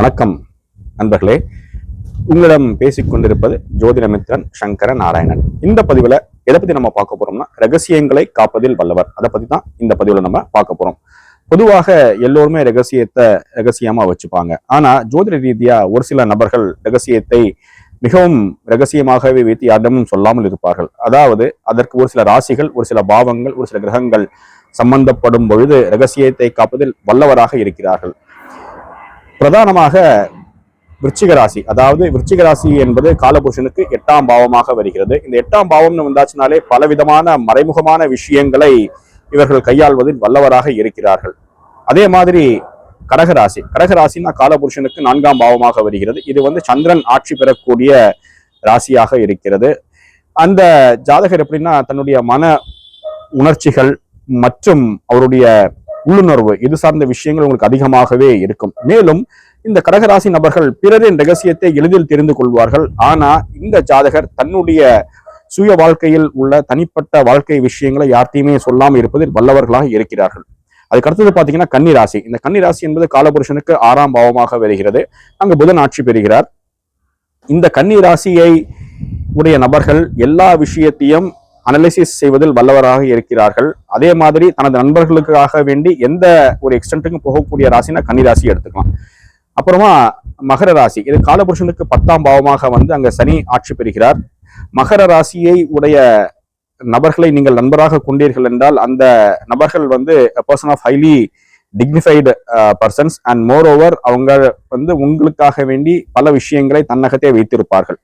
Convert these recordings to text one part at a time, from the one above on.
வணக்கம் நண்பர்களே. உங்களிடம் பேசிக் கொண்டிருப்பது ஜோதிடமித்திரன் சங்கர நாராயணன். இந்த பதிவுல எதை பத்தி நம்ம பார்க்க போறோம்னா ரகசியங்களை காப்பதில் வல்லவர். அதை பத்தி தான் இந்த பதிவுல நம்ம பார்க்க போறோம். பொதுவாக எல்லோருமே ரகசியத்தை ரகசியமா வச்சுப்பாங்க. ஆனா ஜோதிட ரீதியா ஒரு சில நபர்கள் ரகசியத்தை மிகவும் ரகசியமாகவே வைத்து யாரிடமும் சொல்லாமல் இருப்பார்கள். அதாவது அதற்கு ஒரு சில ராசிகள் ஒரு சில பாவங்கள் ஒரு சில கிரகங்கள் சம்பந்தப்படும் பொழுது ரகசியத்தை காப்பதில் வல்லவராக இருக்கிறார்கள். பிரதானமாக விருச்சிக ராசி அதாவது விருச்சிக ராசி என்பது காலபுருஷனுக்கு எட்டாம் பாவமாக வருகிறது. இந்த எட்டாம் பாவம்னு வந்தாச்சுனாலே பலவிதமான மறைமுகமான விஷயங்களை இவர்கள் கையாள்வதில் வல்லவராக இருக்கிறார்கள். அதே மாதிரி கடகராசி கடகராசினா காலபுருஷனுக்கு நான்காம் பாவமாக வருகிறது. இது வந்து சந்திரன் ஆட்சி பெறக்கூடிய ராசியாக இருக்கிறது. அந்த ஜாதகர் எப்படின்னா தன்னுடைய மன உணர்ச்சிகள் மற்றும் அவருடைய உள்ளுணர்வு இது சார்ந்த விஷயங்கள் உங்களுக்கு அதிகமாகவே இருக்கும். மேலும் இந்த கடகராசி நபர்கள் பிறரின் ரகசியத்தை எளிதில் தெரிந்து கொள்வார்கள். ஆனா இந்த ஜாதகர் தன்னுடைய சுய வாழ்க்கையில் உள்ள தனிப்பட்ட வாழ்க்கை விஷயங்களை யார்த்தையுமே சொல்லாமல் இருப்பதில் வல்லவர்களாக இருக்கிறார்கள். அதுக்கு அடுத்தது பாத்தீங்கன்னா கன்னி ராசி இந்த கன்னி ராசி என்பது காலபுருஷனுக்கு ஆறாம் பாவமாக வருகிறது. அங்கு புதன் ஆட்சி பெறுகிறார். இந்த கன்னி ராசியை உடைய நபர்கள் எல்லா விஷயத்தையும் அனலிசிஸ் செய்வதில் வல்லவராக இருக்கிறார்கள். அதே மாதிரி தனது நண்பர்களுக்காக வேண்டி எந்த ஒரு எக்ஸ்டென்ட்டுக்கும் போகக்கூடிய ராசினா கன்னி ராசி எடுத்துக்கலாம். அப்புறமா மகர ராசி. இது காலபுருஷனுக்கு பத்தாம் பாவமாக வந்து அங்க சனி ஆட்சி பெறுகிறார். மகர ராசியை உடைய நபர்களை நீங்கள் நண்பராக கொண்டீர்கள் என்றால் அந்த நபர்கள் வந்து person of highly dignified persons and moreover அவங்க வந்து உங்களுக்காக வேண்டி பல விஷயங்களை தன்னகத்தே வைத்திருப்பார்கள்.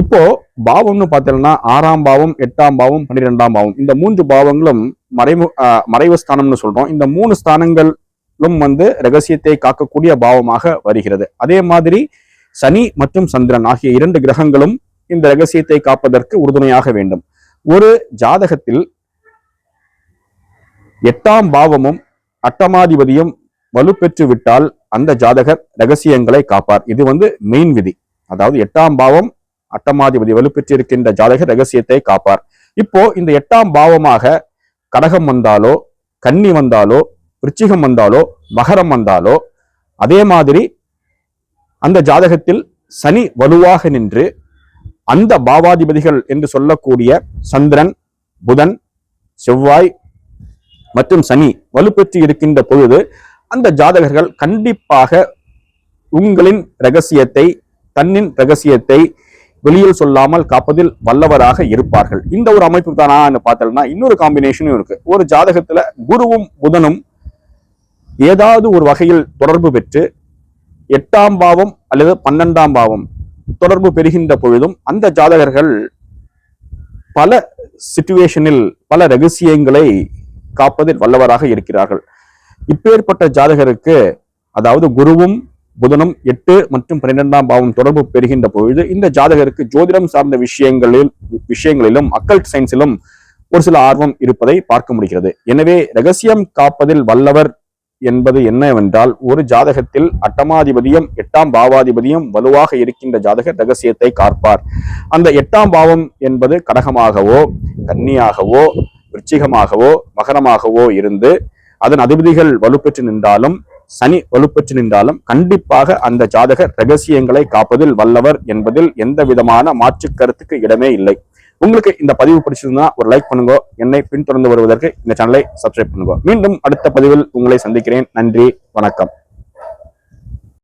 இப்போ பாவம்னு பார்த்தீங்கன்னா ஆறாம் பாவம் எட்டாம் பாவம் பன்னிரெண்டாம் பாவம். இந்த மூன்று பாவங்களும் மறைமு மறைவு ஸ்தானம்னு சொல்றோம். இந்த மூணு ஸ்தானங்களும் வந்து ரகசியத்தை காக்கக்கூடிய பாவமாக வருகிறது. அதே மாதிரி சனி மற்றும் சந்திரன் ஆகிய இரண்டு கிரகங்களும் இந்த ரகசியத்தை காப்பதற்கு உறுதுணையாக வேண்டும். ஒரு ஜாதகத்தில் எட்டாம் பாவமும் அட்டமாதிபதியும் வலுப்பெற்று விட்டால் அந்த ஜாதகர் ரகசியங்களை காப்பார். இது வந்து மெயின் விதி. அதாவது எட்டாம் பாவம் அட்டமாதிபதி வலுப்பெற்றிருக்கின்ற ஜாதகர் ரகசியத்தை காப்பார். இப்போ இந்த எட்டாம் பாவமாக கடகம் வந்தாலோ கன்னி வந்தாலோ விருச்சிகம் வந்தாலோ மகரம் வந்தாலோ அதே மாதிரி அந்த ஜாதகத்தில் சனி வலுவாக நின்று அந்த பாவாதிபதிகள் என்று சொல்லக்கூடிய சந்திரன் புதன் செவ்வாய் மற்றும் சனி வலுப்பெற்று இருக்கின்ற பொழுது அந்த ஜாதகர்கள் கண்டிப்பாக உங்களின் ரகசியத்தை தன்னின் ரகசியத்தை வெளியில் சொல்லாமல் காப்பதில் வல்லவராக இருப்பார்கள். இந்த ஒரு அமைப்பு தானா பார்த்தோம்னா இன்னொரு காம்பினேஷனும் இருக்கு. ஒரு ஜாதகத்துல குருவும் புதனும் ஏதாவது ஒரு வகையில் தொடர்பு பெற்று எட்டாம் பாவம் அல்லது பன்னெண்டாம் பாவம் தொடர்பு பெறுகின்ற பொழுதும் அந்த ஜாதகர்கள் பல சிச்சுவேஷனில் பல ரகசியங்களை காப்பதில் வல்லவராக இருக்கிறார்கள். இப்பேற்பட்ட ஜாதகருக்கு அதாவது குருவும் புதனும் எட்டு மற்றும் பன்னிரெண்டாம் பாவம் தொடர்பு பெறுகின்ற பொழுது இந்த ஜாதகருக்கு ஜோதிடம் சார்ந்த விஷயங்களில் விஷயங்களிலும் அக்கல்ட் சயின்ஸிலும் ஒரு சில ஆர்வம் இருப்பதை பார்க்க முடிகிறது. எனவே ரகசியம் காப்பதில் வல்லவர் என்பது என்னவென்றால் ஒரு ஜாதகத்தில் அட்டமாதிபதியும் எட்டாம் பாவாதிபதியும் வலுவாக இருக்கின்ற ஜாதகர் ரகசியத்தை காப்பார். அந்த எட்டாம் பாவம் என்பது கடகமாகவோ கன்னியாகவோ விருச்சிகமாகவோ மகரமாகவோ இருந்து அதன் அதிபதிகள் வலுப்பெற்று நின்றாலும் சனி வலுப்பெற்று நின்றாலும் கண்டிப்பாக அந்த ஜாதகர் ரகசியங்களை காப்பதில் வல்லவர் என்பதில் எந்த விதமான மாற்று கருத்துக்கு இடமே இல்லை. உங்களுக்கு இந்த பதிவு பிடிச்சிருந்தா ஒரு லைக் பண்ணுங்க. என்னை பின்தொடர்ந்து வருவதற்கு இந்த சேனலை சப்ஸ்கிரைப் பண்ணுங்க. மீண்டும் அடுத்த பதிவில் உங்களை சந்திக்கிறேன். நன்றி வணக்கம்.